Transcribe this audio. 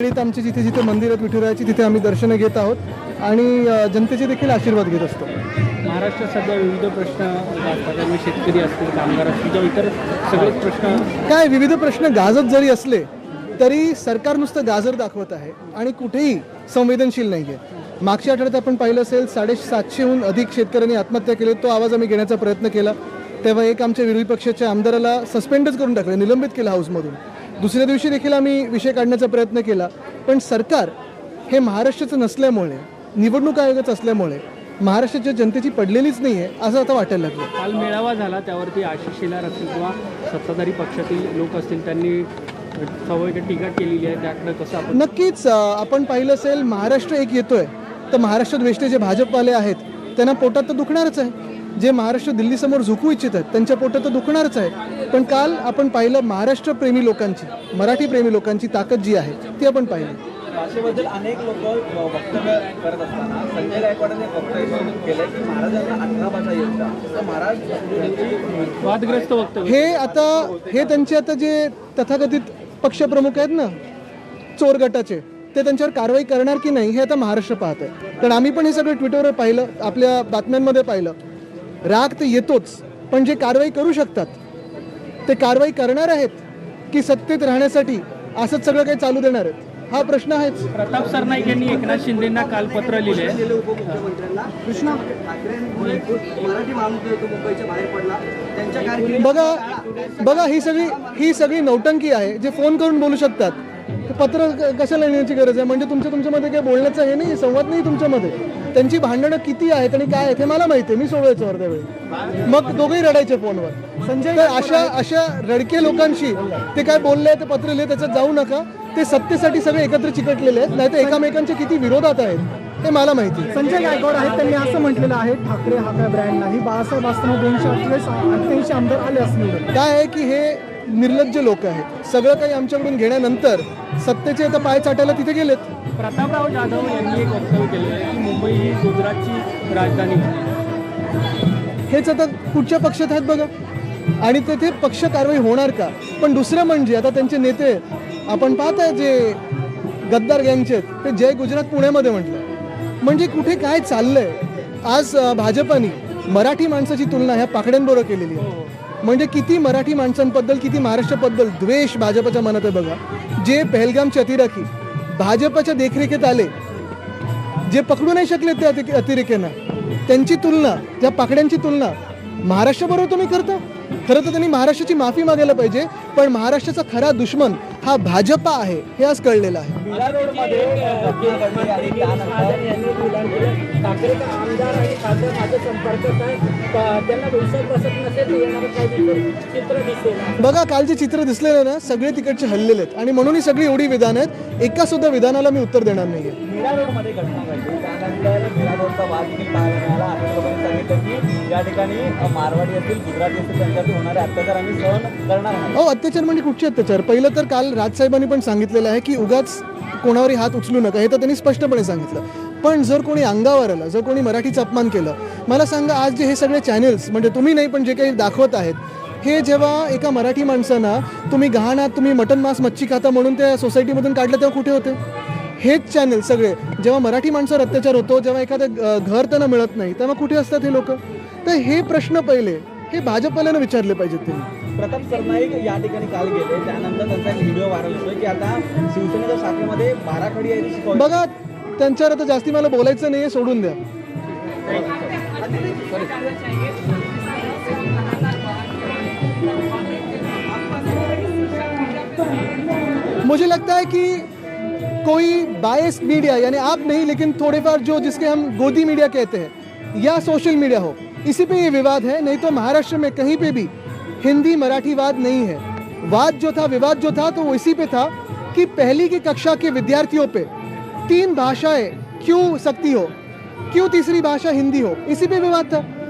आमची जिथे जिथे मंदिर आहेत विठुरायाची तिथे आम्ही दर्शनं घेत आहोत. आणि जनतेचे देखील आशीर्वाद घेत असतो. महाराष्ट्रात सध्या विविध प्रश्न शेतकरी असतील कामगार असतील किंवा इतर सगळेच प्रश्न काय विविध प्रश्न गाजत जरी असले तरी सरकार नुसतं गाजर दाखवत आहे आणि कुठेही संवेदनशील नाही आहे मागच्या आठवड्यात आपण पाहिलं असेल साडेसातशेहून अधिक शेतकऱ्यांनी आत्महत्या केली. तो आवाज आम्ही घेण्याचा प्रयत्न केला. तेव्हा एक आमच्या विरोधी पक्षाच्या आमदाराला सस्पेंडच करून टाकलं निलंबित केलं हाऊसमधून. दुसऱ्या दिवशी देखील आम्ही विषय काढण्याचा प्रयत्न केला. पण सरकार हे महाराष्ट्राचं नसल्यामुळे निवडणूक आयोगाचं असल्यामुळे महाराष्ट्राच्या जनतेची पडलेलीच नाही आहे असं आता वाटायला लागलं. काल मेळावा झाला त्यावरती आशिष शेलार असतील किंवा सत्ताधारी पक्षातील लोक असतील त्यांनी टीका केलेली आहे त्याकडे कसं आपण नक्कीच आपण पाहिलं असेल महाराष्ट्र एक येतोय. तर महाराष्ट्रात वेष्टे जे भाजपवाले आहेत त्यांना पोटात तर दुखणारच आहे. जे महाराष्ट्र दिल्लीसमोर झुकू इच्छित आहेत त्यांच्या पोटात तर दुखणारच आहे पण काल आपण पाहिलं महाराष्ट्र प्रेमी लोकांची मराठी प्रेमी लोकांची ताकद जी आहे ती आपण पाहिली. भाषेबद्दल अनेक लोक वक्तव्य करत असताना संजय गायकवाडांनी वक्तव्य केलंय की महाराजांना अठरा भाषा येतात महाराज वादग्रस्त वक्तव्य. हे आता हे त्यांचे आता जे तथाकथित पक्षप्रमुख आहेत ना चोर गटाचे ते त्यांच्यावर कारवाई करणार की नाही हे आता महाराष्ट्र पाहत आहे कारण आम्ही पण हे सगळं ट्विटरवर पाहिलं आपल्या बातम्यांमध्ये पाहिलं. राग तर येतोच पण जे कारवाई करू शकतात ते कारवाई करणार आहेत की सत्तेत राहण्यासाठी असंच सगळं काही चालू देणार आहेत? हा प्रश्न आहेच. प्रताप सरनाईक यांनी एकनाथ शिंदेना काल पत्र लिहिले बघा बघा ही सगळी ही सगळी नौटंकी आहे जे फोन करून बोलू शकतात. पत्र कशाला लिहिण्याची गरज आहे? म्हणजे तुमच्या तुमच्यामध्ये काय बोलण्याचं हे नाही संवाद नाही तुमच्यामध्ये त्यांची भांडणं किती आहेत आणि काय आहेत हे मला माहिती आहे. मी सोडवायचो अर्ध्या वेळी. मग दोघेही रडायचे फोनवर. संजय तर अशा अशा रडके लोकांशी ते काय बोलले ते पत्र लिहिले त्याच्यात जाऊ नका. ते सत्तेसाठी सगळे एकत्र चिकटलेले आहेत. नाही तर एकामेकांच्या किती विरोधात आहेत? हे मला माहिती आहे. संजय गायकवाड आहेत त्यांनी असं म्हटलेलं आहे ठाकरे हा काय ब्रँड नाही. बाळासाहेब असताना दोनशे अठ्ठेचाळीस अठ्ठ्याऐंशी आमदार आले असतील. काय आहे की हे निर्लज्ज लोक आहेत. सगळं काही आमच्याकडून घेण्यानंतर सत्तेचे आता पाय चाटायला तिथे गेलेत. प्रतापराव जाधव यांनी एक वक्तव्य केलेलं आहे की मुंबई ही गुजरातची राजधानी आहे. हेच आता कुठच्या पक्षात आहेत बघा. आणि तेथे पक्ष कारवाई होणार का? पण दुसरं म्हणजे आता त्यांचे नेते आपण पाहत आहे जे गद्दार गँगचे आहेत ते जय गुजरात पुण्यामध्ये म्हटलं. म्हणजे कुठे काय चाललंय? आज भाजपानी भाजपाने मराठी माणसाची तुलना ह्या पाकड्यांबरोबर केलेली आहे. म्हणजे किती मराठी माणसांबद्दल किती महाराष्ट्राबद्दल द्वेष भाजपच्या मनात आहे बघा. जे पहलगामचे अतिरेकी भाजपच्या देखरेखीत आले जे पकडू नाही शकले ते अति- अतिरेक्यांना त्यांची तुलना त्या पाकड्यांची तुलना महाराष्ट्राबरोबर तुम्ही करता? खरं तर त्यांनी महाराष्ट्राची माफी मागायला पाहिजे पण महाराष्ट्राचा खरा दुश्मन हा भाजपा आहे हे आज कळलेलं आहे. बघा काल जे चित्र दिसलेलं ना सगळे तिकडचे हल्लेले आहेत. आणि म्हणून ही सगळी एवढी विधान आहेत एका सुद्धा विधानाला मी उत्तर देणार नाहीये. हो वाद देखील पाहायला मिळाला. अनेक लोकांनी सांगितलं की या ठिकाणी मारवाडी असतील गुजराती असतील होणारे अत्याचार आम्ही सहन करणार नाही अत्याचार म्हणजे कुठचे अत्याचार? पहिलं तर काल राजसाहेबांनी पण सांगितलेलं आहे की उगाच कोणावरही हात उचलू नका. हे तर त्यांनी स्पष्टपणे सांगितलं. पण जर कोणी अंगावर आलं जर कोणी मराठीचा अपमान केलं मला सांगा आज जे हे सगळे चॅनेल्स म्हणजे तुम्ही नाही पण जे काही दाखवत आहेत हे जेव्हा एका मराठी माणसांना तुम्ही गहाणात तुम्ही मटन मांस मच्छी खाता म्हणून त्या सोसायटीमधून काढलं तेव्हा कुठे होते? हेच चॅनल सगळे. जेव्हा मराठी माणसावर अत्याचार होतो जेव्हा एखादं घर त्यांना मिळत नाही तेव्हा कुठे असतात हे लोक? तर हे प्रश्न पहिले हे भाजपवाल्यानं विचारले पाहिजेत त्यांनी. प्रताप सरनाईक या ठिकाणी काल गेले. त्यानंतर त्यांचा एक व्हिडिओ व्हायरल होतोय की आता शिवसेनेच्या शाखेमध्ये बाराखडी आहे ती बघा त्यांच्यावर आता जास्ती मला बोलायचं नाहीये सोडून द्या. मुझे लगता है कि कोई बायस मीडिया यानी आप नहीं, लेकिन थोड़े बार जो जिसके हम गोदी मीडिया कहते हैं, या सोशल मीडिया हो, इसी पे ये विवाद है, नहीं तो महाराष्ट्र में कहीं पे भी हिंदी मराठी वाद नहीं है। वाद जो था, विवाद जो था तो वो इसी पे था कि पहली की कक्षा के विद्यार्थियों पे तीन भाषाएँ क्यों सकती हो, क्यों तीसरी भाषा हिंदी हो, इसी पे विवाद था।